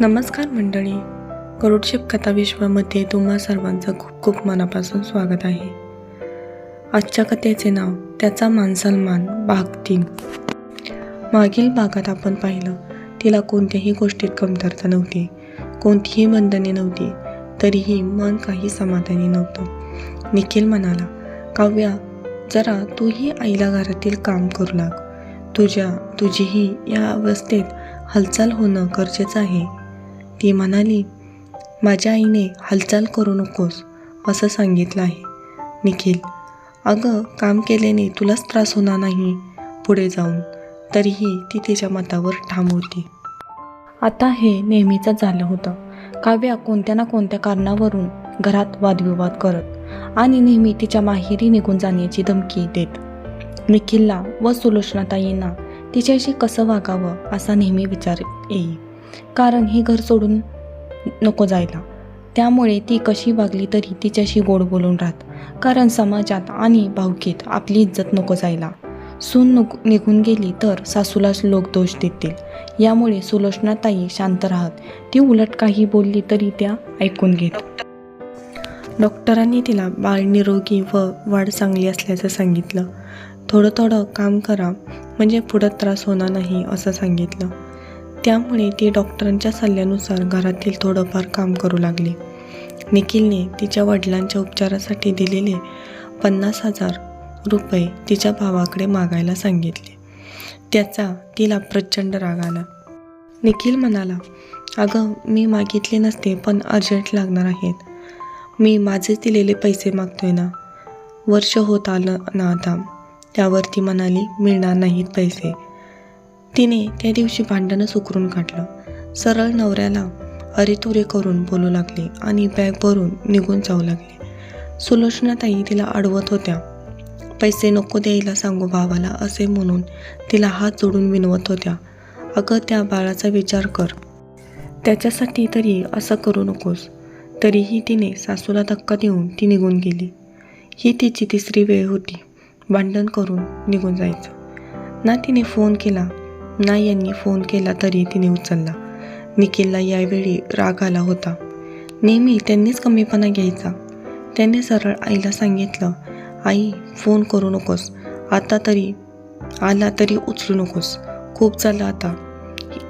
नमस्कार मंडळी. गरुडशिप कथा विश्वामध्ये तुम्हा सर्वांचं खूप खूप मनापासून स्वागत आहे. आजच्या कथेचे नाव त्याचा मानसन्मान भाग तीन. मागील भागात आपण पाहिलं तिला कोणत्याही गोष्टीत कमतरता नव्हती. कोणतीही बंधने नव्हती. तरीही मन काही समाधानी नव्हतं. निखिल म्हणाला काव्या जरा तूही आईला घरातील काम करू लाग. तुझ्या तुझीही या अवस्थेत हालचाल होणं गरजेचं आहे. ती म्हणाली माझ्या आईने हालचाल करू नकोस असं सांगितलं आहे. निखिल अगं काम केल्याने तुलाच त्रास होणार नाही पुढे जाऊन. तरीही ती तिच्या मतावर ठाम होती. आता हे नेहमीचं झालं होतं. काव्या कोणत्या ना कोणत्या कारणावरून घरात वादविवाद करत आणि नेहमी तिच्या माहेरी निघून जाण्याची धमकी देत. निखिलला व सुलोचनाताईंना तिच्याशी कसं वागावं असा नेहमी विचार येई कारण हे घर सोडून नको जायला. त्यामुळे ती कशी वागली तरी तिच्याशी गोड बोलून राहत. कारण समाजात आणि भावकीत आपली इज्जत नको जायला. सून निघून गेली तर सासूलाच लोक दोष देतील. यामुळे सुलोचनाताई शांत राहत. ती उलट काही बोलली तरी त्या ऐकून घेत. डॉक्टरांनी तिला बाळ निरोगी व वाढ चांगली असल्याचं सांगितलं. थोडं थोडं काम करा. म्हणजे पुढं त्रास होणार नाही असं सांगितलं. त्यामुळे ती डॉक्टरांच्या सल्ल्यानुसार घरातील थोडंफार काम करू लागली. निखिलने तिच्या वडिलांच्या उपचारासाठी दिलेले पन्नास हजार रुपये तिच्या भावाकडे मागायला सांगितले. त्याचा तिला प्रचंड राग आला. निखिल म्हणाला अगं मी मागितले नसते पण अर्जंट लागणार आहेत. मी माझे दिलेले पैसे मागतोय ना. वर्ष होत आलं ना आता. त्यावर ती म्हणाली मिळणार नाहीत पैसे. तिने त्या दिवशी भांडणं सुकरून काढलं. सरळ नवऱ्याला अरेतुरे करून बोलू लागले आणि बॅग भरून निघून जाऊ लागले. सुलोचनाताई तिला अडवत होत्या. पैसे नको द्यायला सांगू भावाला असे म्हणून तिला हात जोडून विनवत होत्या. अगं त्या बाळाचा विचार कर. त्याच्यासाठी तरी असं करू नकोस. तरीही तिने सासूला धक्का देऊन ती निघून गेली. ही तिची तिसरी वेळ होती. भांडण करून निघून जायचं. ना तिने फोन केला. ना यांनी फोन केला तरी तिने उचलला. निखिलला यावेळी राग आला होता. नेहमी त्यांनीच कमीपणा घ्यायचा. त्याने सरळ आईला सांगितलं आई फोन करू नकोस. आता तरी आला तरी उचलू नकोस. खूप झालं आता.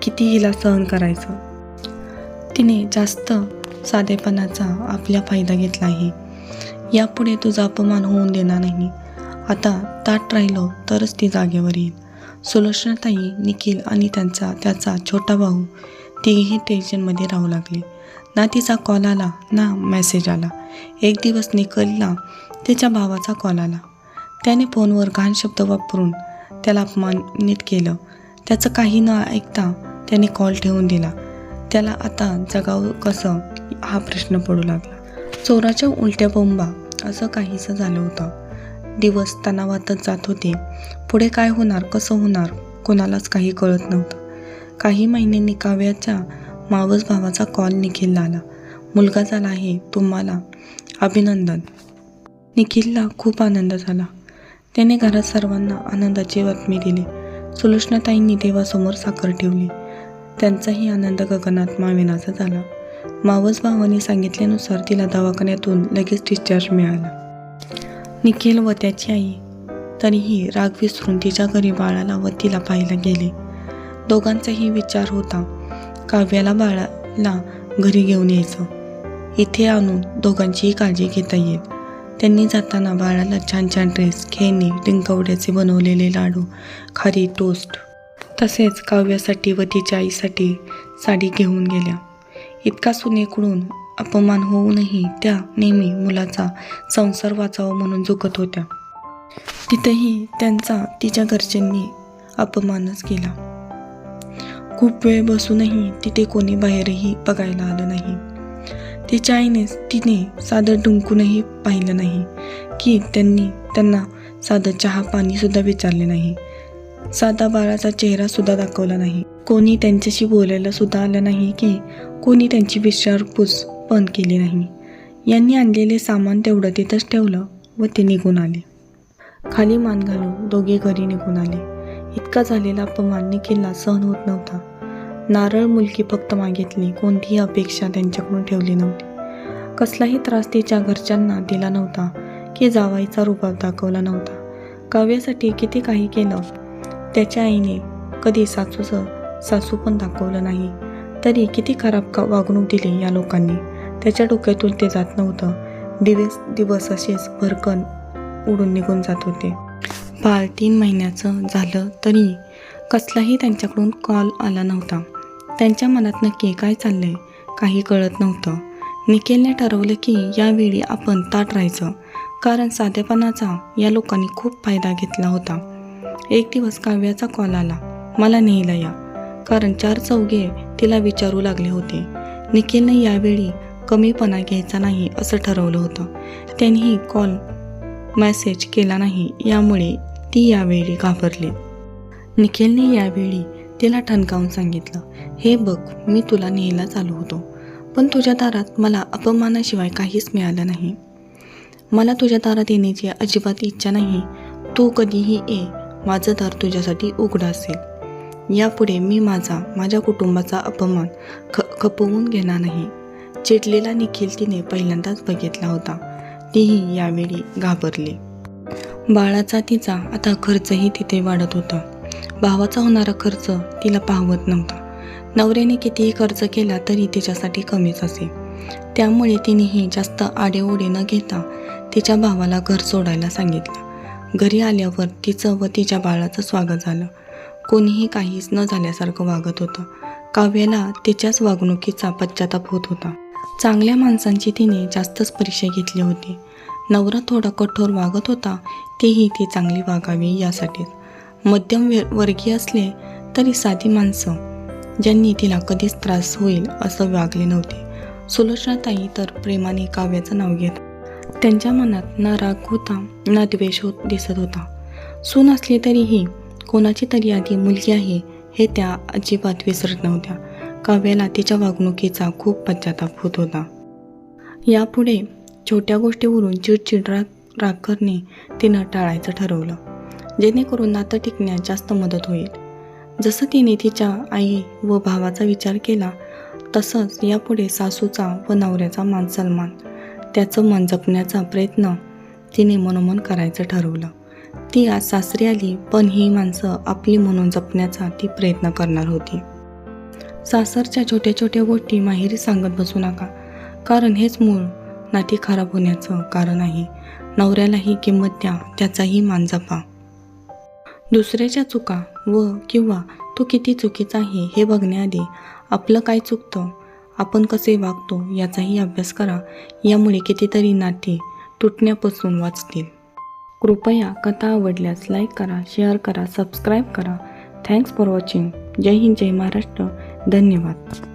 किती हिला सहन करायचं? तिने जास्त साधेपणाचा आपला फायदा घेतला आहे. यापुढे तुझा अपमान होऊन देणार नाही. आता ताट राहिलो तरच ती जागेवर येईल. सुलोचनाताई निखिल आणि त्यांचा त्याचा छोटा भाऊ तिघेही टेन्शनमध्ये राहू लागले. ना तिचा कॉल आला ना मेसेज आला. एक दिवस निखिलला त्याच्या भावाचा कॉल आला. त्याने फोनवर घाण शब्द वापरून त्याला अपमानित केलं. त्याचं काही न ऐकता त्याने कॉल ठेवून दिला. त्याला आता जगावं कसं हा प्रश्न पडू लागला? चोराच्या उलट्या बोंबा असं काहीसं झालं होतं. दिवस तणावातच जात होते. पुढे काय होणार कसं होणार कोणालाच काही कळत नव्हतं. काही महिन्यांनी काव्याच्या मावस भावाचा कॉल निखिलला आला. मुलगा झाला आहे तुम्हाला अभिनंदन. निखिलला खूप आनंद झाला. त्याने घरात सर्वांना आनंदाची बातमी दिली. सुलोचनाताईंनी देवासमोर साखर ठेवली. त्यांचाही आनंद गगनात माविनाचा झाला. मावस भावाने सांगितल्यानुसार तिला दवाखान्यातून लगेच डिस्चार्ज मिळाला. निखिल व त्याची आई. तरीही राग विसरून तिच्या घरी बाळाला व तिला पाहायला गेले. दोघांचाही विचार होता. काव्याला बाळाला घरी घेऊन यायचं. इथे आणून दोघांचीही काळजी घेता येईल. त्यांनी जाताना बाळाला छान छान ड्रेस खेळणी डिंकवड्याचे बनवलेले लाडू खारी टोस्ट तसेच काव्यासाठी व तिच्या आईसाठी साडी घेऊन गेल्या. इतका सुनेकडून अपमान होऊनही त्या नेहमी मुलाचा संसार वाचावा म्हणून झुकत होत्या. तिथेही त्यांचा तिच्या घरच्यांनी अपमानच केला. खूप वेळ बसूनही तिथे कोणी बाहेरही बघायला आलं नाही. तिच्या आईने तिने साधं डुंकूनही पाहिलं नाही की त्यांनी त्यांना साधं चहा पाणीसुद्धा विचारले नाही. साधा बाळाचा चेहरा सुद्धा दाखवला नाही. कोणी त्यांच्याशी बोलायला सुद्धा आलं नाही की कोणी त्यांची विचारपूस पण केली नाही. यांनी आणलेले सामान तेवढं तिथंच ठेवलं व ते निघून आले. खाली मान घालून दोघे घरी निघून आले. इतका झालेला अपमान निखिलला सहन होत नव्हता. नारळ मुलगी फक्त मागितली कोणतीही अपेक्षा त्यांच्याकडून ठेवली नव्हती. कसलाही त्रास तिच्या घरच्यांना दिला नव्हता की जावाईचा रुबाब दाखवला नव्हता. काव्यासाठी किती काही केलं त्याच्या आईने कधी सासूचं सासू पण दाखवलं नाही. तरी किती खराब का वागणूक दिली या लोकांनी. त्याच्या डोक्यातून ते जात नव्हतं. दिवस दिवस असेच भरकन उडून निघून जात होते. बाळ तीन महिन्याचं झालं तरी कसलाही त्यांच्याकडून कॉल आला नव्हता. त्यांच्या मनात नक्की काय चाललंय काही कळत नव्हतं. निखिलने ठरवलं की यावेळी आपण ताट राहायचं कारण साधेपणाचा या लोकांनी खूप फायदा घेतला होता. एक दिवस काव्याचा कॉल आला मला नेहला या. कारण चार चौघे तिला विचारू लागले होते. निखिलने यावेळी कमीपणा घ्यायचा नाही असं ठरवलं होतं. त्यांनीही कॉल मेसेज केला नाही यामुळे ती यावेळी घाबरली. निखिलने यावेळी तिला ठणकावून सांगितलं हे बघ मी तुला न्यायला चालू होतो पण तुझ्या दारात मला अपमानाशिवाय काहीच मिळालं नाही. मला तुझ्या दारात येण्याची अजिबात इच्छा नाही. तू कधीही ये माझं दार तुझ्यासाठी उघडं असेल. यापुढे मी माझा माझ्या कुटुंबाचा अपमान ख खपवून घेणार नाही. चिडलेला निखिल तिने पहिल्यांदाच बघितला होता. तीही यावेळी घाबरली. बाळाचा तिचा आता खर्चही तिथे वाढत होता. भावाचा होणारा खर्च तिला पाहवत नव्हता. नवऱ्याने कितीही खर्च केला तरी तिच्यासाठी कमीच असे. त्यामुळे तिनेही जास्त आडेओढे न घेता तिच्या भावाला घर सोडायला सांगितलं. घरी आल्यावर तिचं व तिच्या बाळाचं स्वागत झालं. कोणीही काहीच न झाल्यासारखं वागत होतं. काव्याला तिच्याच वागणुकीचा पश्चाताप होत होता. चांगल्या माणसांची तिने जास्तच परीक्षा घेतली होती. नवरा थोडा कठोर वागत होता तेही ती चांगली वागावी यासाठीच मध्यम वर्गीय असले तरी साधी माणसं ज्यांनी तिला कधीच त्रास होईल असं वागले नव्हते. सुलोचनाताई तर प्रेमाने काव्याचं नाव घेत. त्यांच्या मनात ना राग होता ना द्वेष होत दिसत होता. सून असली तरीही कोणाची तरी आधी मुलगी आहे हे त्या अजिबात विसरत नव्हत्या. काव्याला तिच्या वागणुकीचा खूप पश्चाताप होत होता. यापुढे छोट्या गोष्टीवरून चिडचिड राग राग करणे तिनं टाळायचं ठरवलं जेणेकरून नातं टिकण्यात जास्त मदत होईल. जसं तिने तिच्या आई व भावाचा विचार केला तसंच यापुढे सासूचा व नवऱ्याचा मान सन्मान त्याचं मन जपण्याचा प्रयत्न तिने मनोमन करायचं ठरवलं. ती आज सासरी आली पण ही माणसं आपली म्हणून जपण्याचा ती प्रयत्न करणार होती. सासरच्या छोट्या छोट्या गोष्टी माहेरी सांगत बसू नका. कारण हेच मूळ नाती खराब होण्याचं कारण आहे. नवऱ्यालाही किंमत द्या त्याचाही मान जपा. दुसऱ्याच्या चुका व किंवा तो किती चुकीचा आहे हे बघण्याआधी आपलं काय चुकतं आपण कसे वागतो याचाही अभ्यास करा. यामुळे कितीतरी नाती तुटण्यापासून वाचतील. कृपया कथा आवडल्यास लाईक करा शेअर करा सबस्क्राईब करा. Thanks for watching. जय हिंद जय महाराष्ट्र. धन्यवाद.